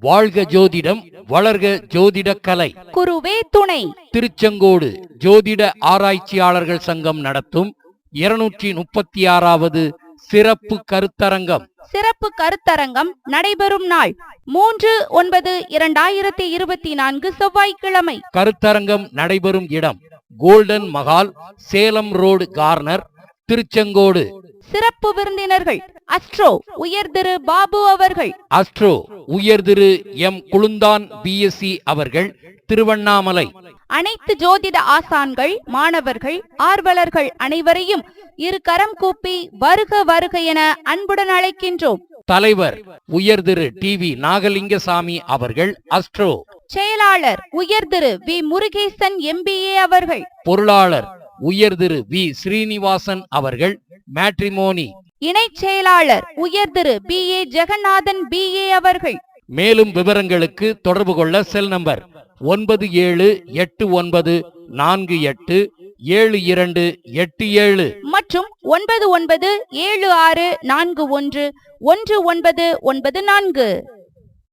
வாழ்க ஜோதிடம் வளர்க ஜோதிட கலை. குருவே துணை. திருச்செங்கோடு ஜோதிட ஆராய்ச்சியாளர்கள் சங்கம் நடத்தும் இருநூற்றி முப்பத்தி ஆறாவது சிறப்பு கருத்தரங்கம். சிறப்பு கருத்தரங்கம் நடைபெறும் நாள் மூன்று ஒன்பது இரண்டாயிரத்தி இருபத்தி நான்கு செவ்வாய்க்கிழமை. கருத்தரங்கம் நடைபெறும் இடம் golden Mahal Salem road corner Tiruchengode. சிறப்பு விருந்தினர்கள் அஸ்ட்ரோ உயர் திரு பாபு அவர்கள். அஸ்ட்ரோ உயர் திரு எம் குளுந்தான் பிஎஸ்சி அவர்கள் திருவண்ணாமலை. அனைத்து ஜோதிட ஆசான்கள் மாணவர்கள் ஆர்வலர்கள் அனைவரையும் இரு கரம் கூப்பி வருக வருக என அன்புடன் அழைக்கின்றோம். தலைவர் உயர் திரு டி வி நாகலிங்கசாமி அவர்கள் அஸ்ட்ரோ. செயலாளர் உயர் திரு வி முருகேசன் எம்பிஏ அவர்கள். பொருளாளர் உயர் திரு வி ஸ்ரீனிவாசன் அவர்கள் மேட்ரிமோனி இணைச் செயலாளர் உயர் Thiru P A Jeganathan BA அவர்கள். மேலும் விவரங்களுக்கு தொடர்பு கொள்ள செல் நம்பர் ஒன்பது ஏழு எட்டு ஒன்பது நான்கு எட்டு ஏழு இரண்டு எட்டு ஏழு. மற்றும் ஒன்பது ஒன்பது ஏழு ஆறு நான்கு ஒன்று ஒன்று ஒன்பது ஒன்பது நான்கு.